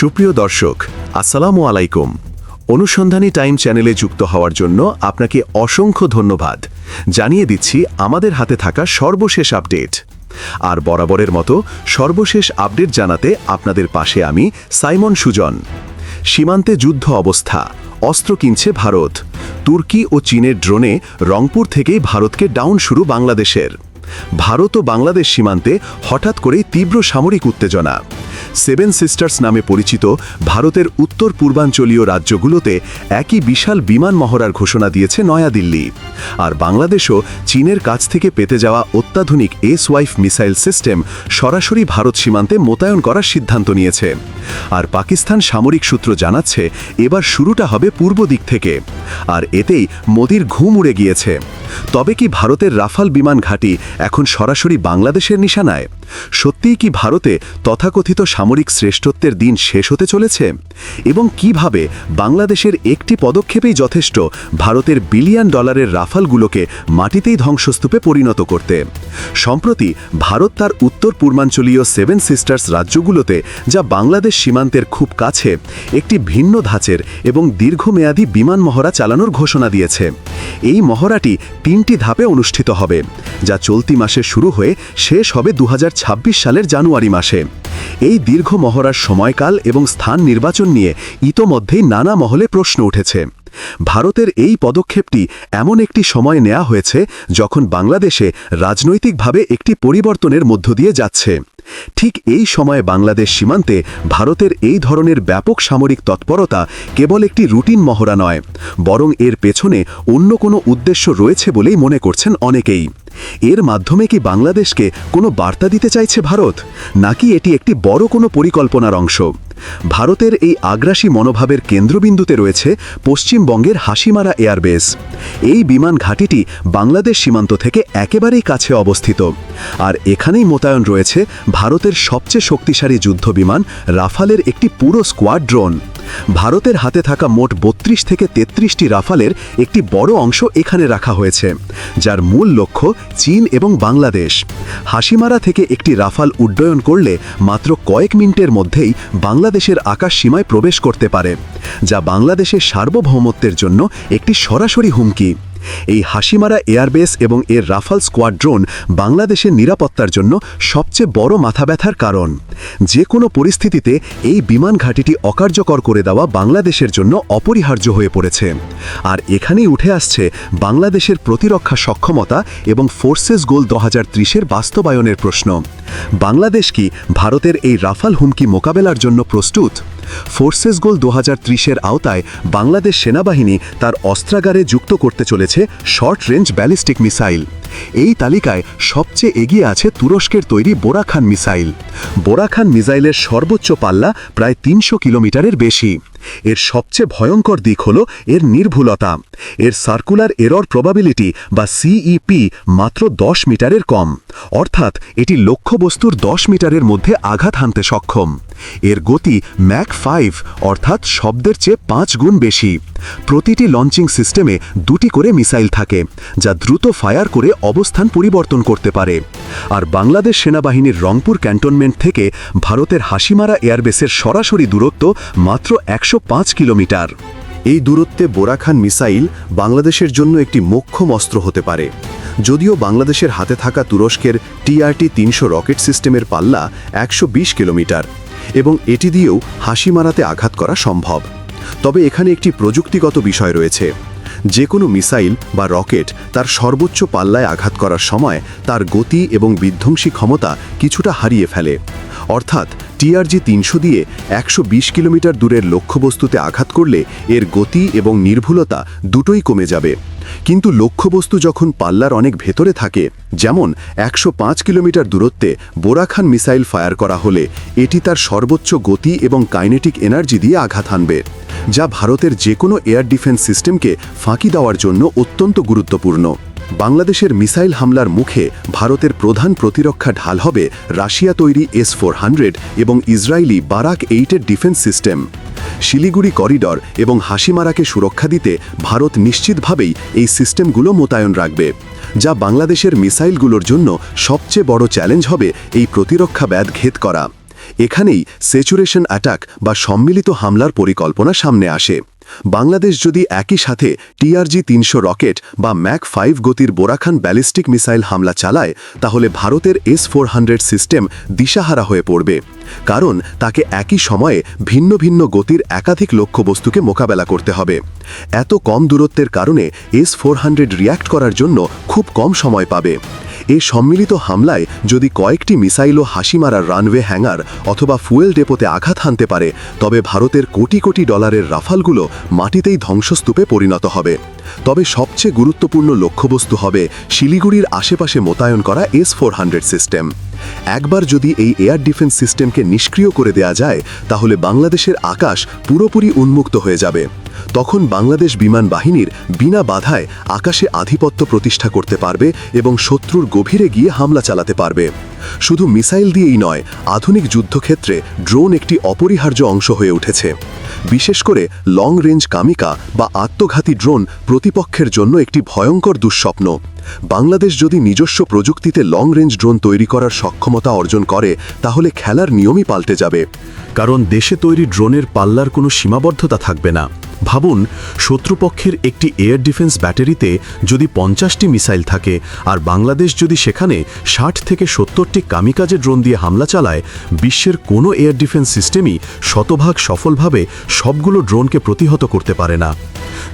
সুপ্রিয় দর্শক, আসসালামু আলাইকুম। অনুসন্ধানী টাইম চ্যানেলে যুক্ত হওয়ার জন্য আপনাকে অসংখ্য ধন্যবাদ। জানিয়ে দিচ্ছি, আমাদের হাতে থাকা সর্বশেষ আপডেট। আর বরাবরের মতো সর্বশেষ আপডেট জানাতে আপনাদের পাশে আমি সাইমন সুজন। সীমান্তে যুদ্ধ অবস্থা, অস্ত্র কিনছে ভারত। তুর্কি ও চীনের ড্রোনে রংপুর থেকেই ভারতকে ডাউন শুরু বাংলাদেশের। ভারত ও বাংলাদেশ সীমান্তে হঠাৎ করেই তীব্র সামরিক উত্তেজনা। সেভেন সিস্টার্স নামে পরিচিত ভারতের উত্তর পূর্বাঞ্চলীয় রাজ্যগুলোতে একই বিশাল বিমান মহড়ার ঘোষণা দিয়েছে নয়াদিল্লি। আর বাংলাদেশও চীনের কাছ থেকে পেতে যাওয়া অত্যাধুনিক এস ওয়াইফ মিসাইল সিস্টেম সরাসরি ভারত সীমান্তে মোতায়েন করার সিদ্ধান্ত নিয়েছে। আর পাকিস্তান সামরিক সূত্র জানাচ্ছে, এবার শুরুটা হবে পূর্ব দিক থেকে। আর এতেই মোদির ঘুম উড়ে গিয়েছে। তবে কি ভারতের রাফাল বিমান ঘাঁটি এখন সরাসরি বাংলাদেশের নিশানায়? সত্যিই কি ভারতে তথাকথিত সামরিক শ্রেষ্ঠত্বের দিন শেষ হতে চলেছে? এবং কীভাবে বাংলাদেশের একটি পদক্ষেপেই যথেষ্ট ভারতের বিলিয়ন ডলারের রাফালগুলোকে মাটিতেই ধ্বংসস্তূপে পরিণত করতে? সম্প্রতি ভারত তার উত্তর পূর্বাঞ্চলীয় সেভেন সিস্টার্স রাজ্যগুলোতে, যা বাংলাদেশ সীমান্তের খুব কাছে, একটি ভিন্ন ধাঁচের এবং দীর্ঘমেয়াদী বিমান মহড়া চালানোর ঘোষণা দিয়েছে। এই মহড়াটি তিনটি ধাপে অনুষ্ঠিত হবে, যা চলতি মাসে শুরু হয়ে শেষ হবে দু হাজার সালের জানুয়ারি মাসে। এই দীর্ঘ মহড়ার সময়কাল এবং স্থান নির্বাচন নিয়ে ইতোমধ্যেই নানা মহলে প্রশ্ন উঠেছে। ভারতের এই পদক্ষেপটি এমন একটি সময় নেওয়া হয়েছে যখন বাংলাদেশে রাজনৈতিকভাবে একটি পরিবর্তনের মধ্য দিয়ে যাচ্ছে। ঠিক এই সময়ে বাংলাদেশ সীমান্তে ভারতের এই ধরনের ব্যাপক সামরিক তৎপরতা কেবল একটি রুটিন মহড়া নয়, বরং এর পেছনে অন্য কোনো উদ্দেশ্য রয়েছে বলেই মনে করছেন অনেকেই। এর মাধ্যমে কি বাংলাদেশকে কোনো বার্তা দিতে চাইছে ভারত? নাকি এটি একটি বড় কোনো পরিকল্পনার অংশ? ভারতের এই আগ্রাসী মনোভাবের কেন্দ্রবিন্দুতে রয়েছে পশ্চিমবঙ্গের হাসিমারা এয়ারবেস। এই বিমান ঘাঁটিটি বাংলাদেশ সীমান্ত থেকে একেবারেই কাছে অবস্থিত। আর এখানেই মোতায়েন রয়েছে ভারতের সবচেয়ে শক্তিশালী যুদ্ধ বিমান রাফালের একটি পুরো স্কোয়াড্রোন। ভারতের হাতে থাকা মোট বত্রিশ থেকে তেত্রিশটি রাফালের একটি বড় অংশ এখানে রাখা হয়েছে, যার মূল লক্ষ্য চীন এবং বাংলাদেশ। হাসিমারা থেকে একটি রাফাল উড্ডয়ন করলে মাত্র কয়েক মিনিটের মধ্যেই বাংলাদেশের আকাশ সীমায় প্রবেশ করতে পারে, যা বাংলাদেশের সার্বভৌমত্বের জন্য একটি সরাসরি হুমকি। এই হাসিমারা এয়ারবেস এবং এর রাফাল স্কোয়াড্রোন বাংলাদেশের নিরাপত্তার জন্য সবচেয়ে বড় মাথা ব্যথার কারণ। যে কোনো পরিস্থিতিতে এই বিমান ঘাঁটিটি অকার্যকর করে দেওয়া বাংলাদেশের জন্য অপরিহার্য হয়ে পড়েছে। আর এখানেই উঠে আসছে বাংলাদেশের প্রতিরক্ষা সক্ষমতা এবং ফোর্সেস গোল দু হাজার বাস্তবায়নের প্রশ্ন। বাংলাদেশ কি ভারতের এই রাফাল হুমকি মোকাবেলার জন্য প্রস্তুত? ফোর্সেস গোল দু হাজার আওতায় বাংলাদেশ সেনাবাহিনী তার অস্ত্রাগারে যুক্ত করতে চলেছে শর্ট রেঞ্জ ব্যালিস্টিক মিসাইল। এই তালিকায় সবচেয়ে এগিয়ে আছে তুরস্কের তৈরি বোরাখান মিসাইল। বোরাখান মিসাইলের সর্বোচ্চ পাল্লা প্রায় তিনশো কিলোমিটারের বেশি। এর সবচেয়ে ভয়ঙ্কর দিক হল এর নির্ভুলতা। এর সার্কুলার এরর প্রবাবিলিটি বা সিইপি মাত্র দশ মিটারের কম। অর্থাৎ এটি লক্ষ্যবস্তুর দশ মিটারের মধ্যে আঘাত হানতে সক্ষম। এর গতি ম্যাক ফাইভ অর্থাৎ শব্দের চেয়ে পাঁচ গুণ বেশি। প্রতিটি লঞ্চিং সিস্টেমে দুটি করে মিসাইল থাকে, যা দ্রুত ফায়ার করে অবস্থান পরিবর্তন করতে পারে। আর বাংলাদেশ সেনাবাহিনীর রংপুর ক্যান্টনমেন্ট থেকে ভারতের হাসিমারা এয়ারবেসের সরাসরি দূরত্ব মাত্র একশো পাঁচ কিলোমিটার। এই দূরত্বে বোরাখান মিসাইল বাংলাদেশের জন্য একটি মোক্ষম অস্ত্র হতে পারে। যদিও বাংলাদেশের হাতে থাকা তুরস্কের টিআরটি তিনশো রকেট সিস্টেমের পাল্লা একশো বিশ কিলোমিটার। এবং এটি দিয়েও হাসি মারাতে আঘাত করা সম্ভব। তবে এখানে একটি প্রযুক্তিগত বিষয় রয়েছে। যে কোনো মিসাইল বা রকেট তার সর্বোচ্চ পাল্লায় আঘাত করার সময় তার গতি এবং বিধ্বংসী ক্ষমতা কিছুটা হারিয়ে ফেলে। অর্থাৎ টিআরজি তিনশো দিয়ে একশো বিশ কিলোমিটার দূরের লক্ষ্যবস্তুতে আঘাত করলে এর গতি এবং নির্ভুলতা দুটোই কমে যাবে। কিন্তু লক্ষ্যবস্তু যখন পাল্লার অনেক ভেতরে থাকে, যেমন একশো পাঁচ কিলোমিটার দূরত্বে বোরাখান মিসাইল ফায়ার করা হলে এটি তার সর্বোচ্চ গতি এবং কাইনেটিক এনার্জি দিয়ে আঘাত হানবে, যা ভারতের যে কোনো এয়ার ডিফেন্স সিস্টেমকে ফাঁকি দেওয়ার জন্য অত্যন্ত গুরুত্বপূর্ণ। বাংলাদেশের মিসাইল হামলার মুখে ভারতের প্রধান প্রতিরক্ষা ঢাল হবে রাশিয়া তৈরি এস ফোর এবং ইসরায়েলি বারাক এইটের ডিফেন্স সিস্টেম। শিলিগুড়ি করিডর এবং হাসিমারাকে সুরক্ষা দিতে ভারত নিশ্চিতভাবেই এই সিস্টেমগুলো মোতায়েন রাখবে, যা বাংলাদেশের মিসাইলগুলোর জন্য সবচেয়ে বড় চ্যালেঞ্জ হবে এই প্রতিরক্ষা ব্যাধ ঘেদ করা। এখানেই স্যাচুরেশন অ্যাটাক বা সম্মিলিত হামলার পরিকল্পনা সামনে আসে। বাংলাদেশ যদি একই সাথে টিআরজি তিনশো রকেট বা ম্যাক ফাইভ গতির বোরাখান ব্যালিস্টিক মিসাইল হামলা চালায়, তাহলে ভারতের এস ফোর সিস্টেম দিশাহারা হয়ে পড়বে। কারণ তাকে একই সময়ে ভিন্ন ভিন্ন গতির একাধিক লক্ষ্যবস্তুকে মোকাবেলা করতে হবে। এত কম দূরত্বের কারণে এস ফোর রিয়্যাক্ট করার জন্য খুব কম সময় পাবে। এই সম্মিলিত হামলায় যদি কয়েকটি মিসাইল ও হাসি মারার রানওয়ে হ্যাঙ্গার অথবা ফুয়েল ডেপোতে আঘাত হানতে পারে, তবে ভারতের কোটি কোটি ডলারের রাফালগুলো মাটিতেই ধ্বংসস্তূপে পরিণত হবে। তবে সবচেয়ে গুরুত্বপূর্ণ লক্ষ্যবস্তু হবে শিলিগুড়ির আশেপাশে মোতায়েন করা এস ফোর সিস্টেম। একবার যদি এই এয়ার ডিফেন্স সিস্টেমকে নিষ্ক্রিয় করে দেয়া যায়, তাহলে বাংলাদেশের আকাশ পুরোপুরি উন্মুক্ত হয়ে যাবে। তখন বাংলাদেশ বিমান বাহিনীর বিনা বাধায় আকাশে আধিপত্য প্রতিষ্ঠা করতে পারবে এবং শত্রুর গভীরে গিয়ে হামলা চালাতে পারবে। শুধু মিসাইল দিয়েই নয়, আধুনিক যুদ্ধক্ষেত্রে ড্রোন একটি অপরিহার্য অংশ হয়ে উঠেছে। বিশেষ করে লং রেঞ্জ কামিকা বা আত্মঘাতী ড্রোন প্রতিপক্ষের জন্য একটি ভয়ঙ্কর দুঃস্বপ্ন। বাংলাদেশ যদি নিজস্ব প্রযুক্তিতে লং রেঞ্জ ড্রোন তৈরি করার সক্ষমতা অর্জন করে, তাহলে খেলার নিয়মই পাল্টে যাবে। কারণ দেশে তৈরি ড্রোনের পাল্লার কোনো সীমাবদ্ধতা থাকবে না। ভাবুন, শত্রুপক্ষের একটি এয়ার ডিফেন্স ব্যাটারিতে যদি পঞ্চাশটি মিসাইল থাকে আর বাংলাদেশ যদি সেখানে ষাট থেকে সত্তরটি কামিকাজে ড্রোন দিয়ে হামলা চালায়, বিশ্বের কোনো এয়ার ডিফেন্স সিস্টেমই শতভাগ সফলভাবে সবগুলো ড্রোনকে প্রতিহত করতে পারে না।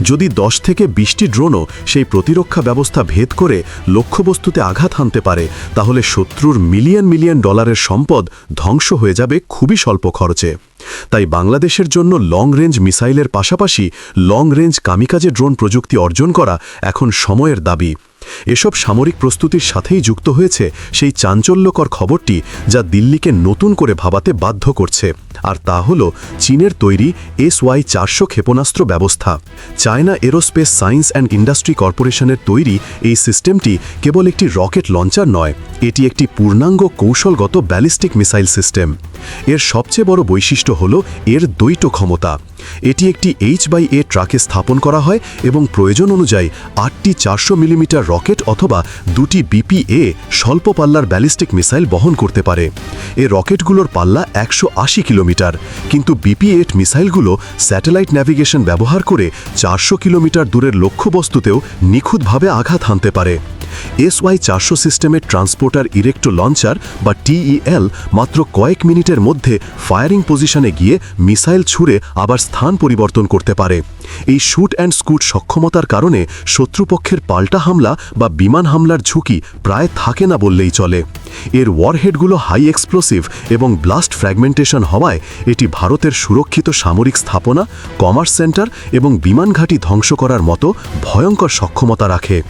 যদি দশ থেকে বিশটি ড্রোনও সেই প্রতিরক্ষা ব্যবস্থা ভেদ করে লক্ষ্যবস্তুতে আঘাত হানতে পারে, তাহলে শত্রুর মিলিয়ন মিলিয়ন ডলারের সম্পদ ধ্বংস হয়ে যাবে খুবই স্বল্প খরচে। তাই বাংলাদেশের জন্য লং রেঞ্জ মিসাইলের পাশাপাশি লং রেঞ্জ কামিকাজে ড্রোন প্রযুক্তি অর্জন করা এখন সময়ের দাবি। এসব সামরিক প্রস্তুতির সাথেই যুক্ত হয়েছে সেই চাঞ্চল্যকর খবরটি যা দিল্লিকে নতুন করে ভাবাতে বাধ্য করছে। আর তা হল চীনের তৈরি এস ওয়াই চারশো ক্ষেপণাস্ত্র ব্যবস্থা। China aerospace science and industry কর্পোরেশনের তৈরি এই সিস্টেমটি কেবল একটি রকেট লঞ্চার নয়, এটি একটি পূর্ণাঙ্গ কৌশলগত ব্যালিস্টিক মিসাইল সিস্টেম। এর সবচেয়ে বড় বৈশিষ্ট্য হল এর দ্বৈত ক্ষমতা। এটি একটি এইচ বাই এ ট্রাকে স্থাপন করা হয় এবং প্রয়োজন অনুযায়ী আটটি চারশো মিলিমিটার রকেট অথবা দুটি বিপিএ স্বল্প পাল্লার ব্যালিস্টিক মিসাইল বহন করতে পারে। এ রকেটগুলোর পাল্লা একশো আশি কিলোমিটার, কিন্তু বিপি এইট মিসাইলগুলো স্যাটেলাইট ন্যাভিগেশন ব্যবহার করে চারশো কিলোমিটার দূরের লক্ষ্যবস্তুতেও নিখুঁতভাবে আঘাত হানতে পারে। এসওয়াই চারশো সিস্টেমের ট্রান্সপোর্টার ইরেক্টো লঞ্চার বা টিইএল মাত্র কয়েক মধ্যে ফায়ারিং পজিশনে গিয়ে মিসাইল ছুঁড়ে আবার স্থান পরিবর্তন করতে পারে। এই শুট অ্যান্ড স্কুট সক্ষমতার কারণে শত্রুপক্ষের পাল্টা হামলা বা বিমান হামলার ঝুঁকি প্রায় থাকে না বললেই চলে। এর ওয়ারহেডগুলো হাই এক্সপ্লোসিভ এবং ব্লাস্ট ফ্র্যাগমেন্টেশন হওয়ায় এটি ভারতের সুরক্ষিত সামরিক স্থাপনা কমার্স সেন্টার এবং বিমান ঘাঁটি ধ্বংস করার মতো ভয়ঙ্কর সক্ষমতা রাখে।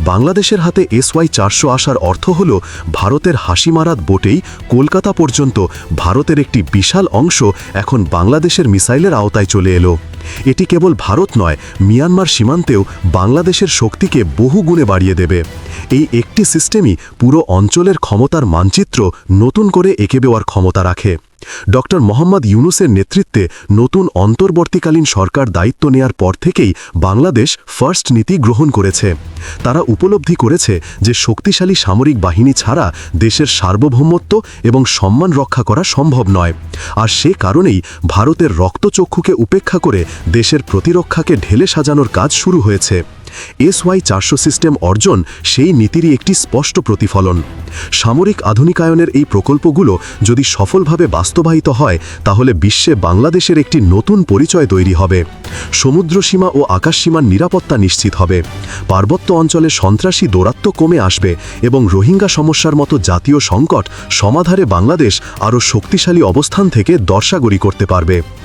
বাংলাদেশের হাতে এসওয়াই চারশো আসার অর্থ হল ভারতের হাসিমারাত বোটেই কলকাতা পর্যন্ত ভারতের একটি বিশাল অংশ এখন বাংলাদেশের মিসাইলের আওতায় চলে এলো। এটি কেবল ভারত নয়, মিয়ানমার সীমান্তেও বাংলাদেশের শক্তিকে বহু গুণে বাড়িয়ে দেবে। এই একটি সিস্টেমই পুরো অঞ্চলের ক্ষমতার মানচিত্র নতুন করে এঁকে দেওয়ার ক্ষমতা রাখে। ডক্টর মোহাম্মদ ইউনুসের নেতৃত্বে নতুন অন্তর্বর্তীকালীন সরকার দায়িত্ব নেয়ার পর থেকেই বাংলাদেশ ফার্স্ট নীতি গ্রহণ করেছে। তারা উপলব্ধি করেছে যে শক্তিশালী সামরিক বাহিনী ছাড়া দেশের সার্বভৌমত্ব এবং সম্মান রক্ষা করা সম্ভব নয়। আর সে কারণেই ভারতের রক্তচক্ষুকে উপেক্ষা করে দেশের প্রতিরক্ষাকে ঢেলে সাজানোর কাজ শুরু হয়েছে। এসওয়াই চারশো সিস্টেম অর্জন সেই নীতিরই একটি স্পষ্ট প্রতিফলন। সামরিক আধুনিকায়নের এই প্রকল্পগুলো যদি সফলভাবে বাস্তবায়িত হয়, তাহলে বিশ্বে বাংলাদেশের একটি নতুন পরিচয় তৈরি হবে। সমুদ্রসীমা ও আকাশসীমার নিরাপত্তা নিশ্চিত হবে। পার্বত্য অঞ্চলে সন্ত্রাসী দৌরাত্ম কমে আসবে এবং রোহিঙ্গা সমস্যার মতো জাতীয় সংকট সমাধারে বাংলাদেশ আরও শক্তিশালী অবস্থান থেকে দর্শাগরি করতে পারবে।